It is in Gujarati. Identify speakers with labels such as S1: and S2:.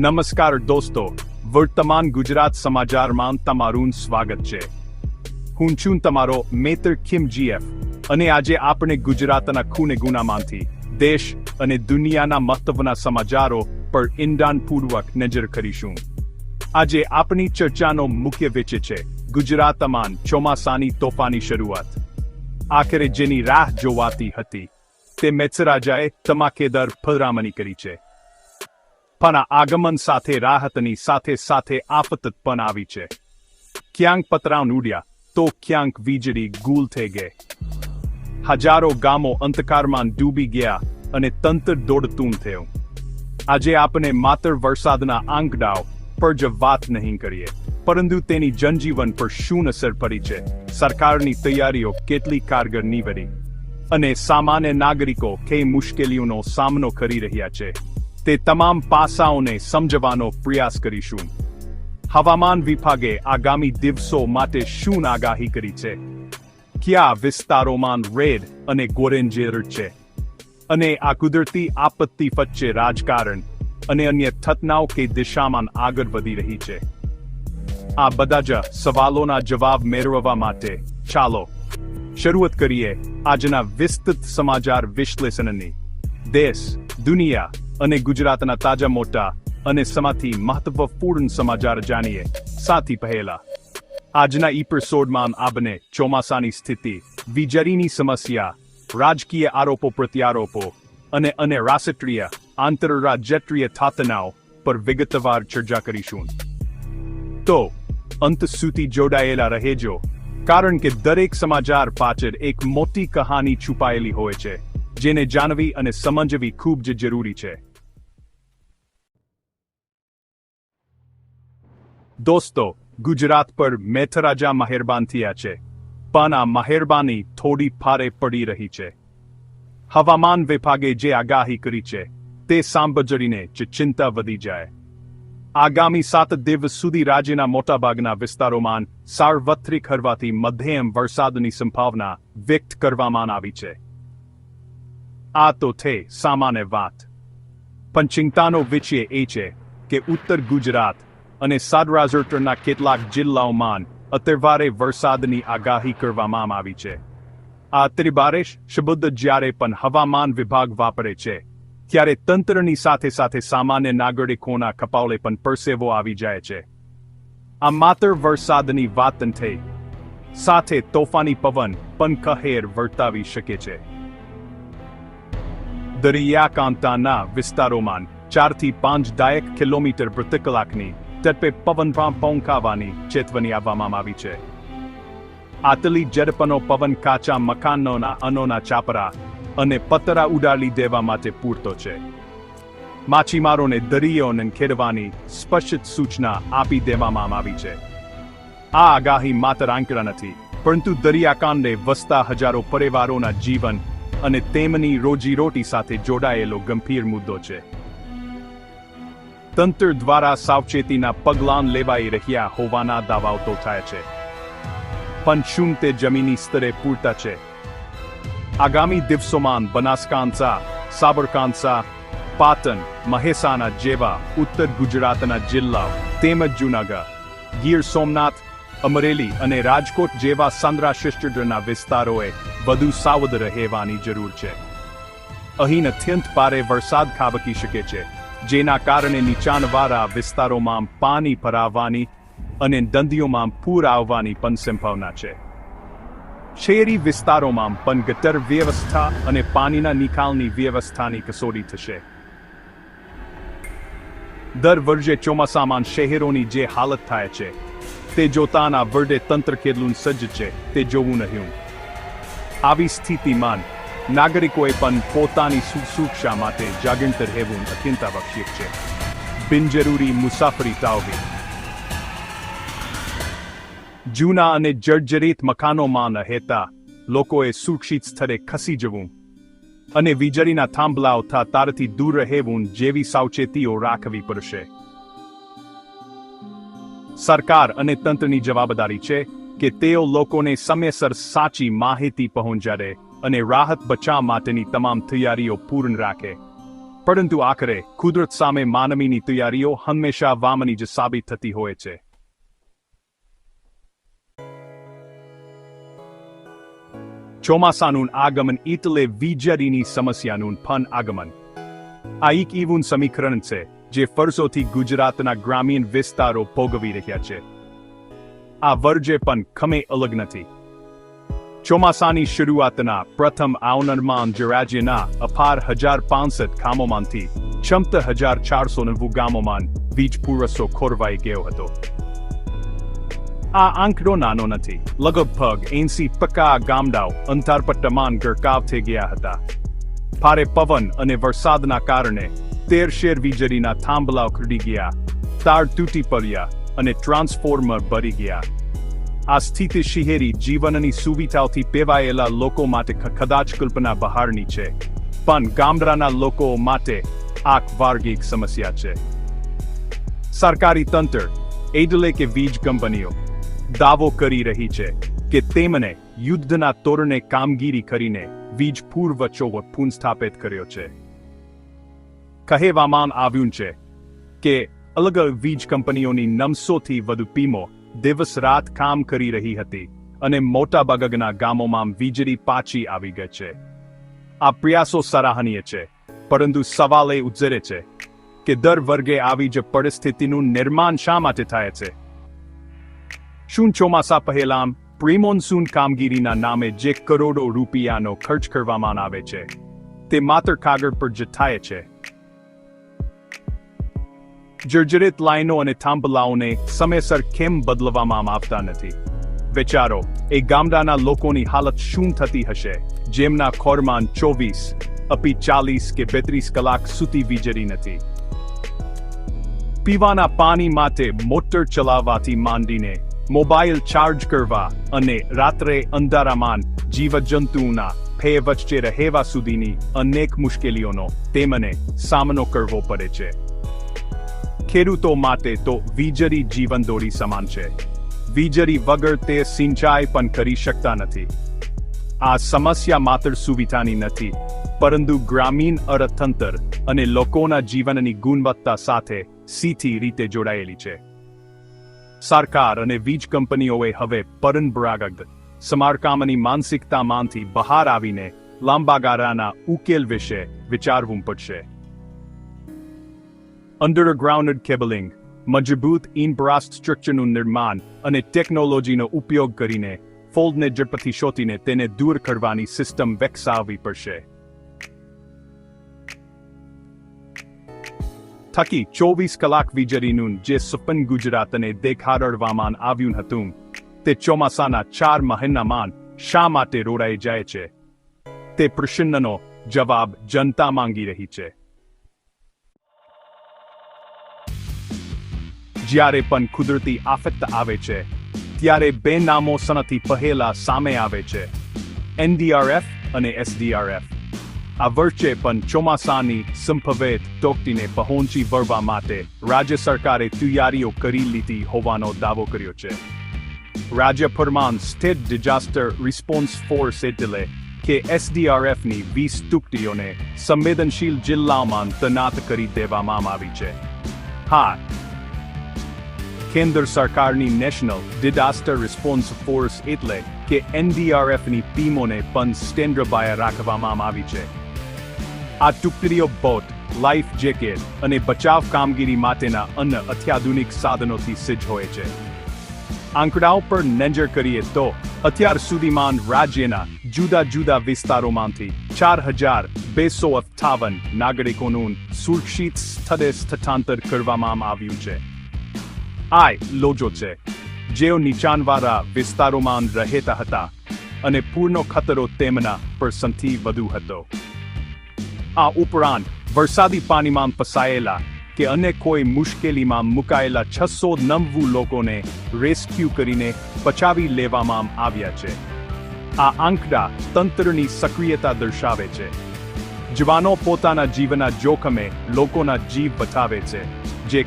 S1: નમસ્કાર દોસ્તો, વર્તમાન ગુજરાત સમાચારમાં તમારું સ્વાગત છે. હું છું તમારો મેતર કિમ જીએફ અને આજે આપણે ગુજરાતના ખૂને ગુનામાંથી દેશ અને દુનિયાના મહત્વના સમાચારો પર ઈંડાણપૂર્વક નજર કરીશું. આજે આપણી ચર્ચાનો મુખ્ય વિચે છે ગુજરાતમાં ચોમાસાની તોફાની શરૂઆત. આખરે જેની રાહ જોવાતી હતી તે મેત્સરાજાએ ધમાકેદાર ભલામણી કરી છે. પણ આગમન સાથે, રાહતની સાથે સાથે આફત પણ આવી છે. ક્યાંક પતરાં ઉડ્યા, તો ક્યાંક વીજળી ગુલ થઈ ગઈ. હજારો ગામો અંધકારમાં ડૂબી ગયા અને તંત્ર દોડતું થયું. આજે આપણે માત્ર વરસાદના આંકડાઓ પર જ વાત નહીં કરીએ, પરંતુ તેની જનજીવન પર શું અસર પડી છે? સરકારની તૈયારીઓ કેટલી કારગર નીવડી? અને સામાન્ય નાગરિકો કઈ મુશ્કેલીઓનો સામનો કરી રહ્યા છે? તે તમામ પાસાઓને સમજવાનો પ્રયાસ કરીશું. હવામાન વિભાગે આગામી દિવસો માટે શું આગાહી કરી છે? કયા વિસ્તારોમાં રેડ અને ઓરેન્જ છે? અને આ કુદરતી આપત્તિ વચ્ચે રાજકારણ અને અન્ય થતનાઓ કે દિશામાં આગળ વધી રહી છે? આ બધા જ સવાલોના જવાબ મેળવવા માટે ચાલો શરૂઆત કરીએ આજના વિસ્તૃત સમાચાર વિશ્લેષણની. દેશ, દુનિયા અને ગુજરાતના તાજા મોટા અને સમાથી મહત્વપૂર્ણ સમાચાર જાણીએ. સાથી પહેલા, આજના ઇપિસોડમાં આપણે ચોમાસાની સ્થિતિ વીજળીની સમસ્યા, રાજકીય આરોપો પ્રત્યારોપો અને અને રાષ્ટ્રીય, આંતરરાજ્યત્રીય થાતનાઓ પર વિગતવાર ચર્ચા કરીશું. તો, અંત સુધી જોડાયેલા રહેજો, કારણ કે દરેક સમાચાર પાછળ એક મોટી કહાની છુપાયેલી હોય છે, જેને જાણવી અને સમજવી ખૂબ જ જરૂરી છે. દોસ્તો, ગુજરાત પર મેથરાજા મહેરબાન થયા છે. પણ આ મહેરબાની થોડી ફારે પડી રહી છે. હવામાન વિભાગે જે આગાહી કરી છે, તે સાંભળીને જ ચિંતા વધી જાય. આગામી સાત દિવસ સુધી રાજ્યના મોટાભાગના વિસ્તારોમાં સાર્વત્રિક હરવાથી મધ્યમ વરસાદની સંભાવના વ્યક્ત કરવામાં આવી છે. આ તો થઈ સામાન્ય વાત. પણ ચિંતાનો વિષય એ છે કે ઉત્તર ગુજરાત અને સૌરાષ્ટ્રના કેટલાક જિલ્લાઓમાં અત્યવારે વરસાદની આગાહી કરવામાં આવી છે. આ ત્રિબારેશ શબ્દ જ્યારે પણ હવામાન વિભાગ વાપરે છે, ત્યારે તંત્રની સાથે સાથે સામાન્ય નાગરિકોના કપાવલે પણ પરસેવો આવી જાય છે. આ માત્ર વરસાદની વાત થઈ, સાથે તોફાની પવન પણ કહેર વર્તાવી શકે છે. દરિયાકાંતાના વિસ્તારોમાં ચારથી પાંચ દાયક કિલોમીટર પ્રતિ કલાકની ઝડપે પવન પહોંકાવાની ચેતવણી આપવામાં આવી છે. આતલી ઝડપનો પવન કાચા મકાનોના અનોના ચાપરા અને પતરા ઉડાડી દેવા માટે પૂરતો છે. માછીમારોને દરિયોને ખેડવાની સ્પષ્ટ સૂચના આપી દેવામાં આવી છે. આ આગાહી માત્ર આંકડા નથી, પરંતુ દરિયાકાંડે વસતા હજારો પરિવારોના જીવન અને તેમની રોજીરોટી સાથે જોડાયેલો ગંભીર મુદ્દો છે. તંત્ર દ્વારા સાવચેતીના પગલાં લેવાઈ રહ્યા હોવાના દાવાઓ તો થાય છે. પણ શું તે જમીની સ્તરે પૂરતા છે? આગામી દિવસોમાં બનાસકાંઠા, સાબરકાંઠા, પાટણ, મહેસાણા જેવા ઉત્તર ગુજરાતના જિલ્લાઓ તેમજ જૂનાગઢ, ગીર સોમનાથ, અમરેલી અને રાજકોટ જેવા સંદ્રાશિષ્ટના વિસ્તારોએ વધુ સાવધ રહેવાની જરૂર છે. અહીં અત્યંત ભારે વરસાદ ખાબકી શકે છે. જેના કારણે નીચાણવાળા વિસ્તારોમાં પાણી ભરાવાની અને દંદીઓમાં પૂર આવવાની પણ સંભાવના છે. શહેરી વિસ્તારોમાં પણ ગટર વ્યવસ્થા અને પાણીના નિકાલની વ્યવસ્થાની કસોટી થશે. દર વર્ષે ચોમાસામાં શહેરોની જે હાલત થાય છે, તે જોતાના વર્ડે તંત્ર કેટલું સજ્જ છે, તે જોવું નહીં. આવી સ્થિતિમાં નાગરિકોએ પણ પોતાની સુરક્ષા માટે જાગૃત રહેવું અત્યંત આવશ્યક છે. બિનજરૂરી મુસાફરી ટાળવી જૂના અને જર્જરિત મકાનોમાં રહેતા લોકોએ સુરક્ષિત સ્થળે ખસી જવું અને વીજળીના થાંભલાઓ તારથી દૂર રહેવું જેવી સાવચેતીઓ રાખવી પડશે. સરકાર અને તંત્રની જવાબદારી છે કે તેઓ લોકોને સમયસર સાચી માહિતી પહોંચાડે. અને રાહત બચાવ માટેની તમામ તૈયારીઓ પૂર્ણ રાખે. પરંતુ આખરે કુદરત સામે માનવીની તૈયારીઓ હંમેશા વામની જ સાબિત થતી હોય છે. ચોમાસાનું આગમન એટલે વીજળીની સમસ્યાનું પણ આગમન. આ એક એવું સમીકરણ છે, જે વર્ષોથી ગુજરાતના ગ્રામીણ વિસ્તારો ભોગવી રહ્યા છે. આ વર્જે પણ ખમે અલગ નથી. ચોમાસાની શરૂઆતના પ્રથમ આવનરમાં રાજ્યના અપાર હજાર પાંસઠ ગામોમાંથી ક્ષમત હજાર ચારસો નવું ગામોમાં વીજ પુરવઠો ખોરવાઈ ગયો હતો. આ આંકડો નાનો નથી. લગભગ એંસી ટકા ગામડાઓ અંધારપટ્ટામાં ગરકાવ થઈ ગયા હતા. ભારે પવન અને વરસાદના કારણે તેર શેર વીજળીના થાંભલાઓ ખરડી ગયા, તાર તૂટી પડ્યા અને ટ્રાન્સફોર્મર બળી ગયા. આ સ્થિતિ શહેરી જીવનની સુવિધાઓથી પેવાયેલા લોકો માટે કદાચ કલ્પના બહારની છે. પણ ગામડાના લોકો માટે આ વાર્ગિક સમસ્યા છે. સરકારી તંત્ર એટલે કે વીજ કંપનીઓ, દાવો કરી રહી છે કે તેમને યુદ્ધના તોરણે કામગીરી કરીને વીજ પુરવઠો પુનઃસ્થાપિત કર્યો છે. કહેવામાં આવ્યું છે કે અલગ વીજ કંપનીઓની નવસોથી વધુ ટીમો દિવસ રાત કામ કરી રહી હતી અને મોટાભાગના ગામોમાં વીજળી પાછી આવી ગઈ છે. આ પ્રયાસો સરાહનીય છે, પરંતુ સવાલ એ ઉજ્જરે છે કે દર વર્ગે આવી જ પરિસ્થિતિનું નિર્માણ શા માટે થાય છે? શું ચોમાસા પહેલાં પ્રિમોન્સૂન કામગીરીના નામે જે કરોડો રૂપિયાનો ખર્ચ કરવામાં આવે છે, તે માત્ર કાગળ પર જ થાય છે? જર્જરિત લાઈનો અને થાંભલાઓને સમયસર કેમ બદલવામાં આવતા નથી? વિચારો, એ ગામડાના લોકોની હાલત શું થતી હશે? જેમના ખોરમાન ચોવીસ, અપી ચાલીસ કે બેત્રીસ કલાક સુધી વીજળી નથી. પીવાના પાણી માટે મોટર ચલાવવાથી માંડીને મોબાઈલ ચાર્જ કરવા અને રાત્રે અંધારામાં જીવજંતુઓના ભય વચ્ચે રહેવા સુધીની અનેક મુશ્કેલીઓનો તેમને સામનો કરવો પડે છે. ખેડૂતો માટે તો વીજળી જીવનદોરી સમાન છે. વીજળી વગર તે સિંચાઈ પણ કરી શકતા નથી. આ સમસ્યા માત્ર સુવિધાની નથી, પરંતુ ગ્રામીણ અર્થતંત્ર અને લોકોના જીવનની ગુણવત્તા સાથે સીધી રીતે જોડાયેલી છે. સરકાર અને વીજ કંપનીઓએ હવે પરંપરાગત સમારકામની માનસિકતામાંથી બહાર આવીને લાંબા ગાળાના ઉકેલ વિશે વિચારવું પડશે. અંડરગ્રાઉન્ડ કેબલિંગ મજબૂત ઇન્ફ્રાસ્ટ્રક્ચરનું નિર્માણ અને ટેકનોલોજીનો ઉપયોગ કરીને ફોલ્ડને ઝડપથી શોધીને તેને દૂર કરવાની સિસ્ટમ વિકસાવવી પડશે થકી ચોવીસ કલાક વીજળીનું જે સપન ગુજરાતને દેખાડવામાં આવ્યું હતું તે ચોમાસાના ચાર મહિનામાં શા માટે રોડાઈ જાય છે તે પ્રશ્નનો જવાબ જનતા માંગી રહી છે જ્યારે પણ કુદરતી આફત આવે છે, ત્યારે બે નામો સનથી પહેલા સામે આવે છે એનડીઆરએફ અને એસડીઆરએફ આ વર્ષે પણ ચોમાસાની સંભવેત તોકતીને પહોંચી વળવા માટે રાજ્ય સરકારે તૈયારીઓ કરી લીધી હોવાનો દાવો કર્યો છે. રાજ્ય ફરમાન સ્ટેટ ડિઝાસ્ટર રિસ્પોન્સ ફોર્સ એટલે કે એસડીઆરએફની વીસ ટુકડીઓને સંવેદનશીલ જિલ્લાઓમાં તૈનાત કરી દેવામાં આવી છે. હા કેન્દ્ર સરકારની નેશનલ ડિઝાસ્ટર રિસ્પોન્સ ફોર્સ એટલે કે એનડીઆરએફની ટીમોને પણ સ્ટેન્ડ બાય રાખવામાં આવી છે. આ ટુકડીઓ બોટ, લાઈફ જેકેટ અને બચાવ કામગીરી માટેના અન્ય અત્યાધુનિક સાધનોથી સજ્જ હોય છે. આંકડાઓ પર નજર કરીએ તો અત્યાર સુધીમાં રાજ્યના જુદા જુદા વિસ્તારોમાંથી ચાર હજાર બેસો અઠ્ઠાવન નાગરિકોનું સુરક્ષિત સ્થળે સ્થળાંતર કરવામાં આવ્યું છે. આય, લોજો છે. જેઓ નીચાણવાળા વિસ્તારોમાં રહેતા હતા અને પૂરનો ખતરો તેમના પર વધુ હતો. આ ઉપરાંત, વરસાદી પાણીમાં ફસાયેલા કે અન્ય કોઈ મુશ્કેલીમાં મુકાયેલા છસો નવ્વું લોકોને રેસ્ક્યુ કરીને બચાવી લેવામાં આવ્યા છે. આ આંકડા તંત્રની સક્રિયતા દર્શાવે છે. જવાનો પોતાના જીવના જોખમે લોકોના જીવ બચાવે છે, જે